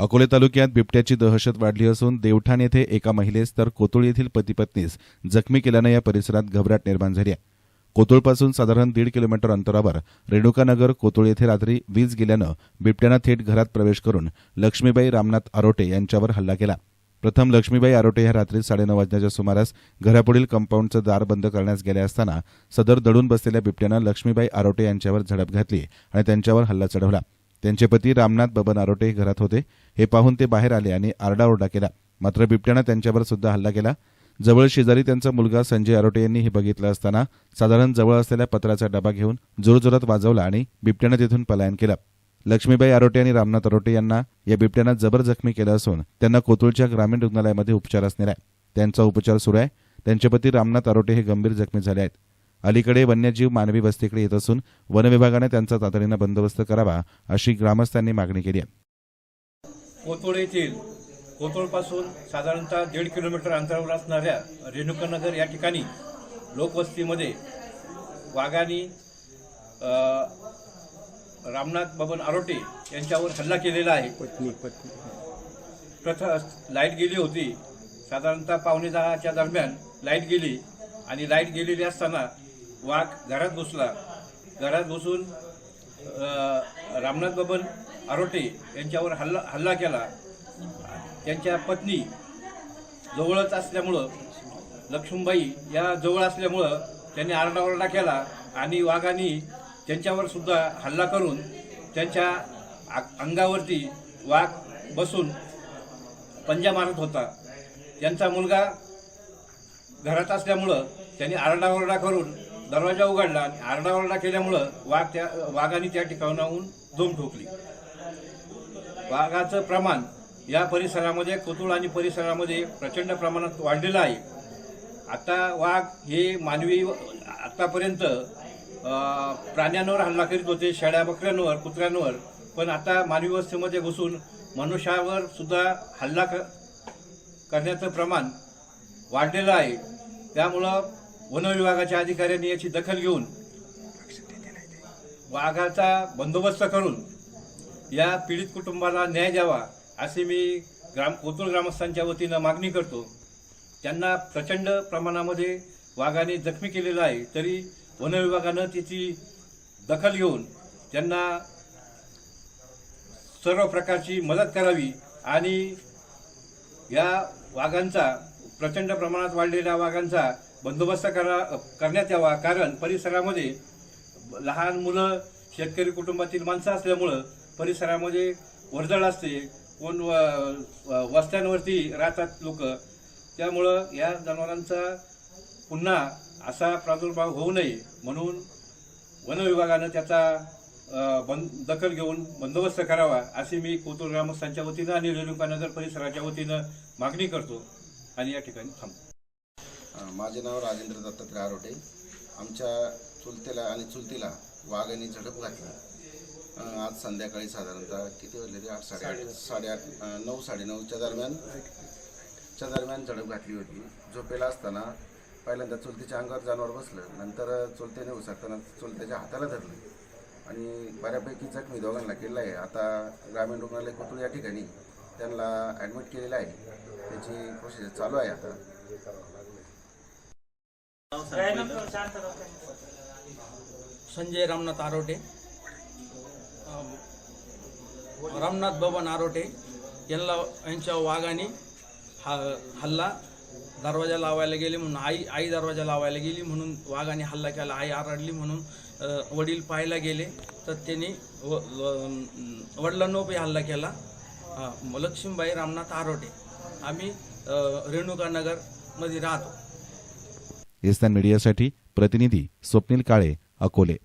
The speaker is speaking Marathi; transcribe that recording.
अकोले तालुक्यात बिबट्याची दहशत वाढली असून देवठाण येथे एका महिलेस तर कोतुळ येथील पतीपत्नीस जखमी केल्यानं या परिसरात घबराट निर्माण झाली आहे. कोतुळपासून साधारण दीड किलोमीटर अंतरावर रेणुकानगर कोतुळ येथे रात्री वीज गेल्यानं बिबट्यानं थेट घरात प्रवेश करून लक्ष्मीबाई रामनाथ आरोटे यांच्यावर हल्ला केला. प्रथम लक्ष्मीबाई आरोटे ह्या रात्री साडेनऊ वाजण्याच्या सुमारास घरापुढील कंपाऊंडचं दार बंद करण्यास गेल्या असताना सदर दडून बसलेल्या बिबट्यानं लक्ष्मीबाई आरोटे यांच्यावर झडप घातली आणि त्यांच्यावर हल्ला चढवला. त्यांचे पती रामनाथ बबन आरोटे घरात होते. हे पाहून ते बाहेर आले आणि आरडाओरडा केला. मात्र बिबट्यानं त्यांच्यावर सुद्धा हल्ला केला. जवळ शेजारी त्यांचा मुलगा संजय आरोटे यांनी हे बघितलं असताना साधारण जवळ असलेल्या पत्राचा डबा घेऊन जोरजोरात वाजवला आणि बिबट्यानं तिथून पलायन केलं. लक्ष्मीबाई आरोटे आणि रामनाथ आरोटे यांना या बिबट्यानं जबर जखमी केलं असून त्यांना कोतुळच्या ग्रामीण रुग्णालयामध्ये उपचार असणार आहे. त्यांचा उपचार सुरू आहे. त्यांचे पती रामनाथ आरोटे हे गंभीर जखमी झाले आहेत. अलीकडे वन्यजीव मानवी वस्तीकडे येत असून वन विभागाने त्यांचा तातडीनं बंदोबस्त करावा अशी ग्रामस्थांनी मागणी केली आहे. कोतोळ येथील कोतोळपासून साधारणतः दीड किलोमीटर अंतरावर असणाऱ्या रेणुकानगर या ठिकाणी लोकवस्तीमध्ये वाघाने अ, रामनाथ बबन आरोटे यांच्यावर हल्ला केलेला आहे. पत्नी पत्नी. प्रथम लाइट गेली होती. साधारणतः पावणे दहाच्या दरम्यान लाइट गेली आणि लाइट गेलेली असताना वाघ घरात घुसला घरात घुसून रामनाथ बबन आरोटे यांच्यावर हल्ला हल्ला केला. त्यांच्या पत्नी जवळच असल्यामुळं लक्ष्मीबाई या जवळ असल्यामुळं त्यांनी आरडाओरडा केला आणि वाघांनी त्यांच्यावर सुद्धा हल्ला करून त्यांच्या अंगावरती वाघ बसून पंजा मारत होता. त्यांचा मुलगा घरात असल्यामुळं त्यांनी आरडाओरडा करून दरवाजा उघडला आणि आरडाओरडा केल्यामुळं वाघ त्या वाघाने त्या ठिकाणाहून दोन ठोकली. वाघाचं प्रमाण या परिसरामध्ये कोतुळ आणि परिसरामध्ये प्रचंड प्रमाणात वाढलेलं आहे. आता वाघ हे मानवी आतापर्यंत प्राण्यांवर हल्ला करीत होते शेळ्या बकऱ्यांवर कुत्र्यांवर. पण आता मानवी वस्तीमध्ये घुसून मनुष्यावर सुद्धा हल्ला क करण्याचं प्रमाण वाढलेलं आहे. त्यामुळं वन विभागाच्या अधिकाऱ्यांनी याची दखल घेऊन वाघाचा बंदोबस्त करून या पीडित कुटुंबाला न्याय द्यावा असे मी ग्राम कोतुळ ग्रामस्थांच्या वतीनं मागणी करतो. त्यांना प्रचंड प्रमाणामध्ये वाघाने जखमी केलेलं आहे तरी वन विभागानं त्याची दखल घेऊन त्यांना सर्व प्रकारची मदत करावी आणि या वाघांचा प्रचंड प्रमाणात वाढलेल्या वाघांचा बंदोबस्त करा करण्यात यावा. कारण परिसरामध्ये लहान मुलं शेतकरी कुटुंबातील माणसं असल्यामुळं परिसरामध्ये वर्दळ असते. कोण व- वस्त्यांवरती राहतात लोक. त्यामुळं या जनावरांचा पुन्हा असा प्रादुर्भाव होऊ नये म्हणून वन विभागानं त्याचा बंद दखल घेऊन बंदोबस्त करावा अशी मी कोतुळ ग्रामस्थांच्या वतीनं आणि रेणुकानगर परिसराच्या वतीनं मागणी करतो. आणि या ठिकाणी थांबतो. माझे नाव राजेंद्र दत्तात्रय आरोटे आमच्या चुलतेला आणि चुलतीला वाघाने झडप घातली. आज संध्याकाळी साधारणतः किती वाजले ते? आठ साडेआठ साडेआठ. नऊ साडेनऊच्या दरम्यान च्या दरम्यान झडप घातली होती. झोपेला असताना पहिल्यांदा चुलतीच्या अंगावर जनावर बसलं. नंतर चुलत्याने उसरताना चुलत्याच्या हाताला धरलं. आणि बऱ्यापैकी जखमी दोघांना केलं आहे. आता ग्रामीण रुग्णालय कोतुळ या ठिकाणी त्यांना ॲडमिट केलेलं आहे. त्याची प्रोसेस चालू आहे आता. संजय रामनाथ आरोटे रामनाथ बबन आरोटे यांना यांच्या वाघाने हा हल्ला दरवाजा लावायला गेले म्हणून आई आई दरवाजा लावायला गेली म्हणून वाघाने हल्ला केला आई आरडली म्हणून वडील पाहायला गेले तर त्यांनी व हल्ला केला. लक्ष्मीबाई रामनाथ आरोटे. आम्ही रेणुकानगरमध्ये राहतो. इस्तान मीडियासाठी प्रतिनिधी स्वप्नील काळे अकोले.